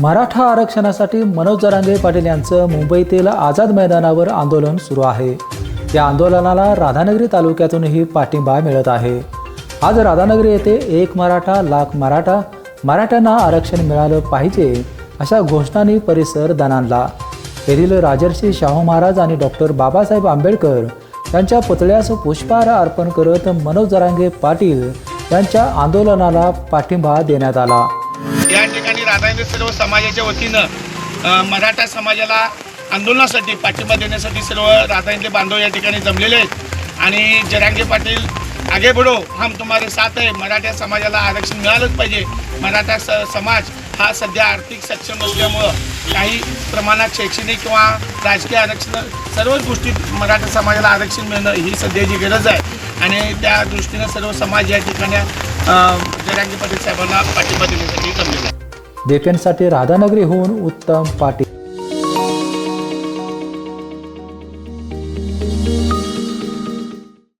मराठा आरक्षणासाठी मनोज जरांगे पाटील यांचं मुंबईतील आझाद मैदानावर आंदोलन सुरू आहे. या आंदोलनाला राधानगरी तालुक्यातूनही पाठिंबा मिळत आहे. आज राधानगरी येथे एक मराठा लाख मराठा मराठ्यांना आरक्षण मिळालं पाहिजे अशा घोषणांनी परिसर दणाणला. येथील राजर्षी शाहू महाराज आणि डॉक्टर बाबासाहेब आंबेडकर यांच्या पुतळ्यास पुष्पहार अर्पण करत मनोज जरांगे पाटील यांच्या आंदोलनाला पाठिंबा देण्यात आला. या सर्व समाजाच्या वतीनं मराठा समाजाला आंदोलनासाठी पाठिंबा देण्यासाठी सर्व राधानगरी बांधव या ठिकाणी जमलेले आहेत. आणि जरांगे पाटील आगे बढो हम तुम्हारे साथ आहे मराठा समाजाला आरक्षण मिळालंच पाहिजे. मराठा स समाज हा सध्या आर्थिक सक्षम नसल्यामुळं काही प्रमाणात शैक्षणिक किंवा राजकीय आरक्षण सर्वच गोष्टीत मराठा समाजाला आरक्षण मिळणं ही सध्याची गरज आहे. आणि त्या दृष्टीनं सर्व समाज या ठिकाणी अ, जरांगे पाटील साहेबांना पाठिंबा देण्यासाठी देपेंसाठी राधानगरी होऊन राधानगरीहून उत्तम पाटील.